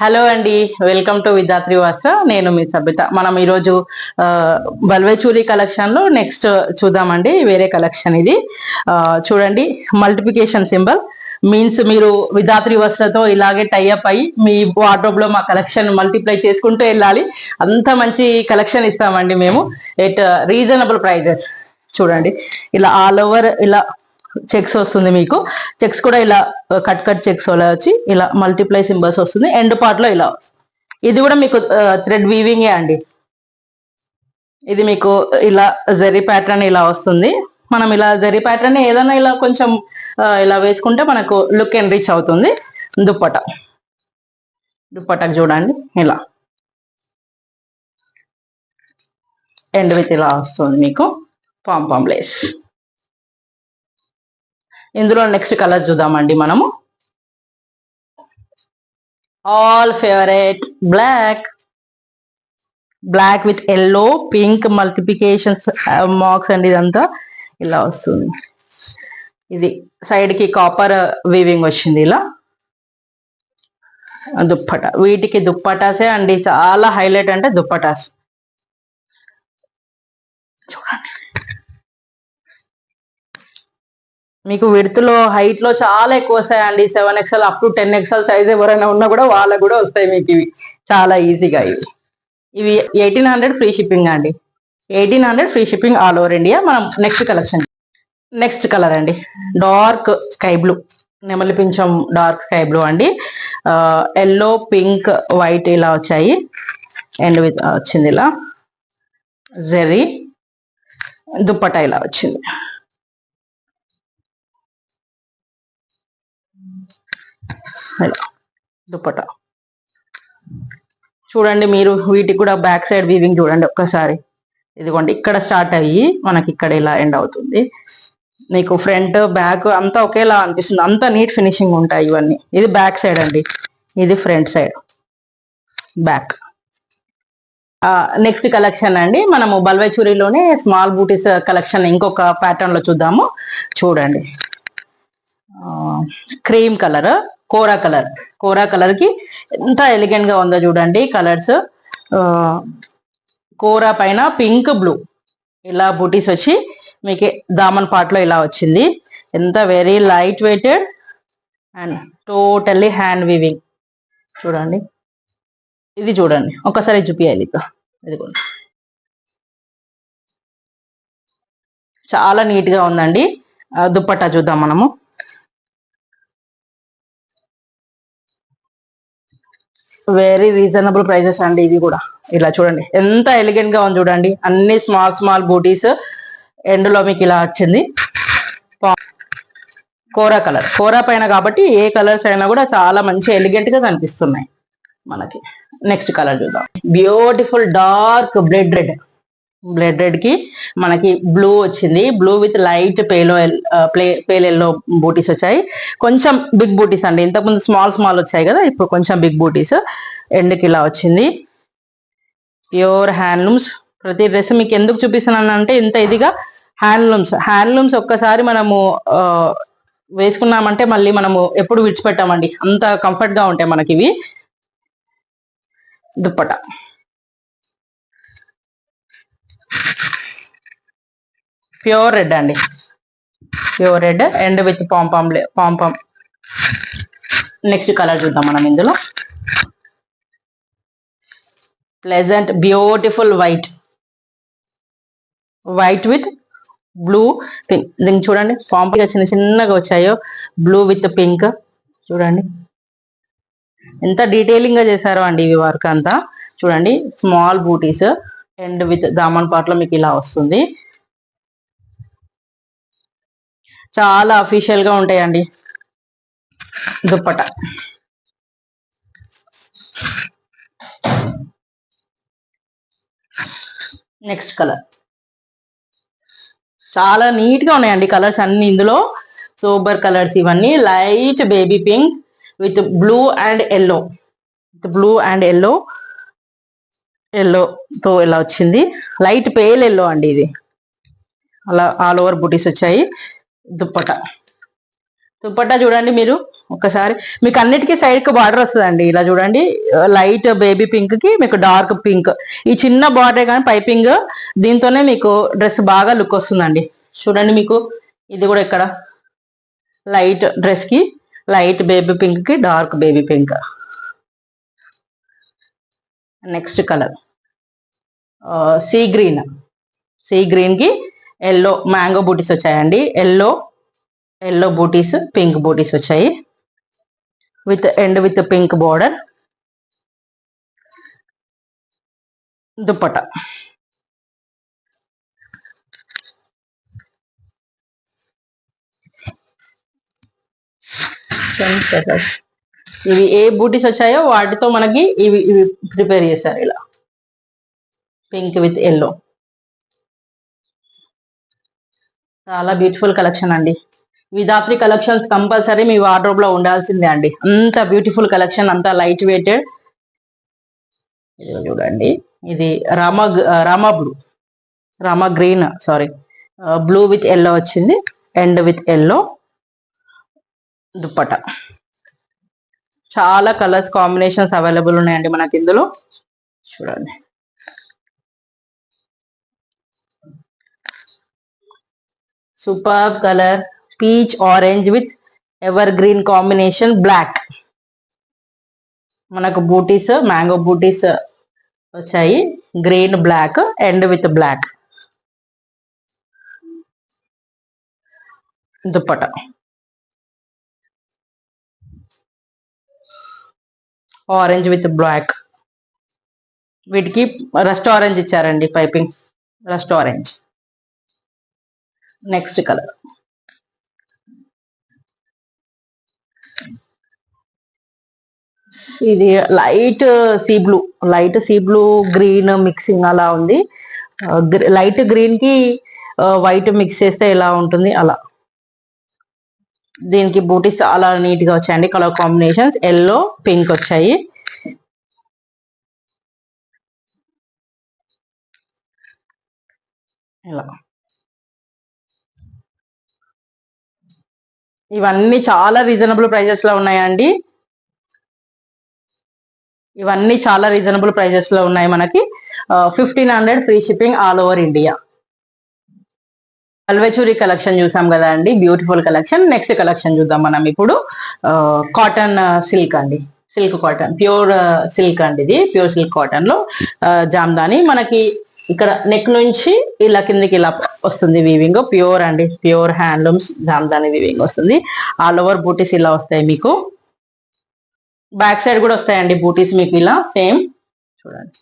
Hello అండి. Welcome to విద్యాత్రి వాస నేను మీ సభ్యత మనం ఈరోజు బల్వేచూరి కలెక్షన్లో నెక్స్ట్ చూద్దామండి. వేరే కలెక్షన్ ఇది. చూడండి. మల్టిప్లికేషన్ సింబల్ మీన్స్ మీరు విధాత్రి వస్త్రతో ఇలాగే టైఅప్ అయ్యి మీ వార్డ్రోబ్లో మా కలెక్షన్ మల్టిప్లై చేసుకుంటూ వెళ్ళాలి. అంత మంచి కలెక్షన్ ఇస్తామండి మేము. ఎట్ రీజనబుల్ ప్రైజెస్ చూడండి. ఇలా ఆల్ ఓవర్ ఇలా చెక్స్ వస్తుంది మీకు. చెక్స్ కూడా ఇలా కట్ కట్ చెక్స్ అలా వచ్చి ఇలా మల్టిప్లై సింబల్స్ వస్తుంది. ఎండ్ పార్ట్లో ఇలా వస్తుంది. ఇది కూడా మీకు థ్రెడ్ వీవింగే అండి. ఇది మీకు ఇలా జెరీ ప్యాటర్న్ ఇలా వస్తుంది. మనం ఇలా జెరీ ప్యాటర్న్ ఏదైనా ఇలా కొంచెం ఇలా వేసుకుంటే మనకు లుక్ అండ్ రీచ్ అవుతుంది. దుప్పట. దుప్పటకు చూడండి. ఇలా. ఎండ్ విత్ ఇలా వస్తుంది మీకు. పాంపాం లేస్ ఇందులో నెక్స్ట్ కలర్ చూద్దామండి మనము. All favourite black black with yellow pink multiplications marks అండి ఇదంతా. ఇలా వస్తుంది. ఇది సైడ్కి కాపర్ వీవింగ్ వచ్చింది ఇలా. దుప్పట. వీటికి దుప్పటాసే అండి. చాలా హైలైట్ అంటే దుప్పటాస్. చూడండి. మీకు విడుతులో హైట్లో చాలా ఎక్కువ వస్తాయండి. Seven XL up to ten XL size ఎవరైనా ఉన్నా కూడా వాళ్ళకు కూడా వస్తాయి మీకు ఇవి. చాలా ఈజీగా ఇవి. ఇవి ఎయిటీన్ హండ్రెడ్ ఫ్రీ షిప్పింగ్ అండి? Eighteen hundred free shipping all over India మనం నెక్స్ట్ కలెక్షన్ నెక్స్ట్ కలర్ అండి. డార్క్ స్కై బ్లూ నెమలి పింఛం డార్క్ స్కై బ్లూ అండి ఎల్లో పింక్ వైట్ ఇలా వచ్చాయి. అండ్ విత్ వచ్చింది ఇలా. జెరీ దుప్పటా ఇలా వచ్చింది. ఇలా దుప్పట. చూడండి మీరు వీటికి కూడా బ్యాక్ సైడ్ వీవింగ్ చూడండి ఒక్కసారి. ఇదిగోండి ఇక్కడ స్టార్ట్ అయ్యి మనకి ఇక్కడ ఇలా ఎండ్ అవుతుంది. మీకు ఫ్రంట్ బ్యాక్ అంతా ఒకేలా అనిపిస్తుంది. అంతా నీట్ ఫినిషింగ్ ఉంటాయి ఇవన్నీ. ఇది బ్యాక్ సైడ్ అండి. ఇది front side back next collection అండి. మనము బల్వేచూరిలోనే స్మాల్ బూటీస్ కలెక్షన్ ఇంకొక ప్యాటర్న్లో చూద్దాము. చూడండి. Cream colour kora colour. Kora కలర్కి ఎంత ఎలిగెంట్గా ఉందో చూడండి కలర్స్. కోరా పైన పింక్ బ్లూ. ఇలా బూటీస్ వచ్చి మీకు దామన్ పాట్లో ఇలా వచ్చింది. ఎంత very light weighted and totally hand weaving చూడండి. ఇది చూడండి. ఒకసారి చూపించాలి ఇక ఇదిగోండి. చాలా నీట్గా ఉందండి. దుప్పట్టా చూద్దాం మనము. వెరీ రీజనబుల్ ప్రైజెస్ అండి ఇది కూడా. ఇలా చూడండి. ఎంత ఎలిగెంట్గా ఉంది చూడండి. అన్ని స్మాల్ స్మాల్ బూటీస్ ఎండ్లో మీకు ఇలా వచ్చింది. పా- కోరా కలర్. కోరా పైన కాబట్టి ఏ కలర్స్ అయినా కూడా చాలా మంచి ఎలిగెంట్గా కనిపిస్తున్నాయి మనకి. నెక్స్ట్ కలర్ చూద్దాం. Beautiful dark blood red blood రెడ్కి మనకి బ్లూ వచ్చింది. బ్లూ విత్ లైట్ పేలో ప్లే పేల్ ఎల్లో బూటీస్ వచ్చాయి. కొంచెం బిగ్ బూటీస్ అండి. ఇంతకుముందు స్మాల్ స్మాల్ వచ్చాయి కదా ఇప్పుడు కొంచెం బిగ్ బూటీస్ ఎండ్కి ఇలా వచ్చింది. ప్యూర్ హ్యాండ్లూమ్స్ ప్రతి డ్రెస్ మీకు ఎందుకు చూపిస్తున్నాను అంటే ఇంత ఇదిగా హ్యాండ్లూమ్స్ హ్యాండ్లూమ్స్ ఒక్కసారి మనము uh, వేసుకున్నామంటే మళ్ళీ మనము ఎప్పుడు విడిచిపెట్టామండి. అంత కంఫర్ట్గా ఉంటాయి మనకి ఇవి దుప్పట. ప్యూర్ రెడ్ అండి. Pure red and with pompom pompom next colour చూద్దాం మనం ఇందులో. Pleasant beautiful white. White with blue pink. దీనికి చూడండి పాంపగా చిన్న చిన్నగా వచ్చాయో. Blue with pink. చూడండి. ఎంత డీటెయిలింగ్గా చేశారో అండి ఇవి వర్క్ అంతా. చూడండి స్మాల్ బూటీస్. అండ్ విత్ దామన్ పాట్లో మీకు ఇలా వస్తుంది. చాలా అఫీషియల్గా ఉంటాయండి. దుప్పట. నెక్స్ట్ కలర్ చాలా నీట్గా ఉన్నాయండి కలర్స్ అన్ని ఇందులో. సూపర్ కలర్స్ ఇవన్నీ. Light baby pink with blue and yellow with blue and yellow yellow తో ఇలా వచ్చింది. లైట్ పేల్ ఎల్లో అండి ఇది. అలా ఆల్ ఓవర్ బుటీస్ వచ్చాయి. దుప్పట. దుప్పట చూడండి మీరు ఒకసారి మీకు అన్నిటికీ సైడ్కి బార్డర్ వస్తుందండి. ఇలా చూడండి లైట్ బేబీ పింక్కి మీకు డార్క్ పింక్. ఈ చిన్న బార్డర్ కానీ పైపింగ్ దీంతోనే మీకు డ్రెస్ బాగా లుక్ వస్తుందండి. చూడండి మీకు ఇది కూడా ఇక్కడ లైట్ డ్రెస్కి లైట్ బేబీ పింక్కి dark baby pink. Next colour. Sea green. Sea గ్రీన్కి ఎల్లో మ్యాంగో బూటీస్ వచ్చాయండి. Yellow yellow booties pink booties వచ్చాయి. With end with pink border. Dupatta ఇవి ఏ బూటీస్ వచ్చాయో వాటితో మనకి ఇవి ఇవి ప్రిపేర్ చేశారు ఇలా. Pink with yellow. చాలా బ్యూటిఫుల్ కలెక్షన్ అండి. విధాత్రి కలెక్షన్స్ కంపల్సరీ మీ వార్డ్రోబ్లో ఉండాల్సిందే అండి. అంత బ్యూటిఫుల్ కలెక్షన్ అంత లైట్ వెయిటెడ్ చూడండి. ఇది rama rama blue rama green sorry blue with yellow వచ్చింది. End with yellow dupatta. చాలా కలర్స్ కాంబినేషన్స్ అవైలబుల్ ఉన్నాయండి మనకి ఇందులో. చూడండి. Super colour peach orange with evergreen combination black మనకు బూటీస్ మ్యాంగో బూటీస్ వచ్చాయి. Green black end with black dupatta. Orange with black వీటికి rust orange ఇచ్చారండి piping rust orange next colour ఇది light sea blue light sea blue green mixing అలా ఉంది. Uh, light గ్రీన్కి uh, white mix చేస్తే ఎలా ఉంటుంది? అలా. దీనికి బూటీస్ చాలా నీట్గా వచ్చాయండి. కలర్ కాంబినేషన్స్ ఎల్లో పింక్ వచ్చాయి. ఇలా. ఇవన్నీ చాలా రీజనబుల్ ప్రైజెస్లో ఉన్నాయండి. ఇవన్నీ చాలా రీజనబుల్ ప్రైజెస్లో ఉన్నాయి మనకి. Fifteen hundred free shipping all over India Alvechuri collection చూసాం కదా అండి బ్యూటిఫుల్ కలెక్షన్ నెక్స్ట్ కలెక్షన్ చూద్దాం మనం ఇప్పుడు. కాటన్ సిల్క్ అండి. సిల్క్ కాటన్ ప్యూర్ సిల్క్ అండి ఇది ప్యూర్ సిల్క్ కాటన్లో. జామ్దాని మనకి ఇక్కడ నెక్ నుంచి ఇలా కిందికి ఇలా వస్తుంది వీవింగ్ ప్యూర్ అండి. ప్యూర్ హ్యాండ్లూమ్స్ జామ్దాని వీవింగ్ వస్తుంది. ఆల్ ఓవర్ బూటీస్ ఇలా వస్తాయి మీకు. బ్యాక్ సైడ్ కూడా వస్తాయండి బూటీస్ మీకు ఇలా. సేమ్ చూడండి.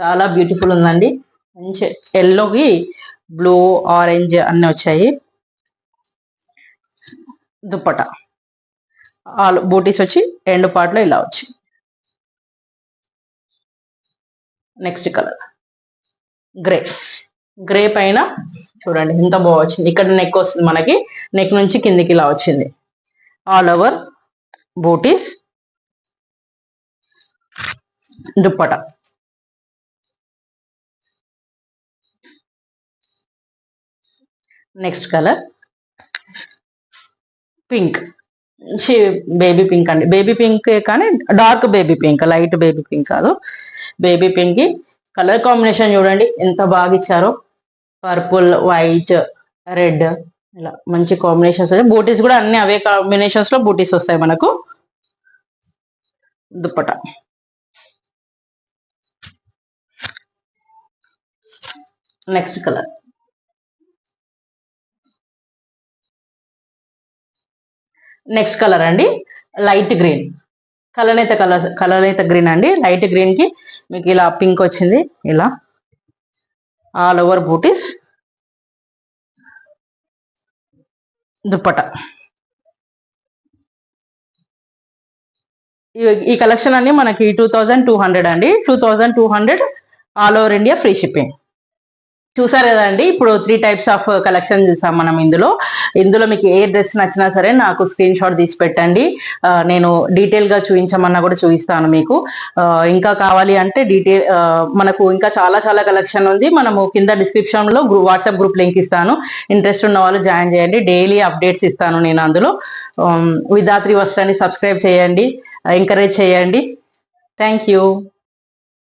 చాలా బ్యూటిఫుల్ ఉందండి. మంచి ఎల్లోకి బ్లూ ఆరెంజ్ అన్ని వచ్చాయి. దుప్పట. ఆల్ బూటీస్ వచ్చి ఎండ్ పార్ట్లో ఇలా వచ్చి. నెక్స్ట్ కలర్ గ్రే గ్రే పైన చూడండి ఎంత బాగా వచ్చింది. ఇక్కడ నెక్ వస్తుంది మనకి. నెక్ నుంచి కిందికి ఇలా వచ్చింది. All over booties dupatta. Next colour pink baby pink అండి. బేబీ పింక్ కానీ dark baby pink light baby pink కాదు. బేబీ పింక్కి. కలర్ కాంబినేషన్ చూడండి. ఎంత బాగా ఇచ్చారో. పర్పుల్ వైట్ రెడ్ ఇలా మంచి కాంబినేషన్స్ బూటీస్ కూడా అన్ని అవే కాంబినేషన్స్లో బూటీస్ వస్తాయి మనకు. Dupatta. Next colour. Next colour అండి. Light green. కలనేత కలర్ కలనేత గ్రీన్ అండి. లైట్ గ్రీన్కి మీకు ఇలా పింక్ వచ్చింది. ఇలా ఆల్ ఓవర్ బూటీస్ దుప్పట. ఈ కలెక్షన్ అన్ని మనకి టూ థౌజండ్ టూ హండ్రెడ్ అండి. Two thousand two hundred all over India free shipping చూసారు కదండి ఇప్పుడు త్రీ టైప్స్ ఆఫ్ కలెక్షన్ చూసాం మనం ఇందులో. ఇందులో మీకు ఏ డ్రెస్ నచ్చినా సరే నాకు స్క్రీన్ షాట్ తీసి పెట్టండి. నేను డీటెయిల్గా చూపించమన్నా కూడా చూపిస్తాను మీకు. ఇంకా కావాలి అంటే డీటెయిల్ మనకు ఇంకా చాలా చాలా కలెక్షన్ ఉంది. మనము కింద డిస్క్రిప్షన్లో వాట్సాప్ గ్రూప్ లింక్ ఇస్తాను. ఇంట్రెస్ట్ ఉన్న వాళ్ళు జాయిన్ చేయండి. డైలీ అప్డేట్స్ ఇస్తాను నేను అందులో. Um, విధాత్రి వస్త్రాన్ని సబ్స్క్రైబ్ చేయండి. ఎంకరేజ్ చేయండి. Thank you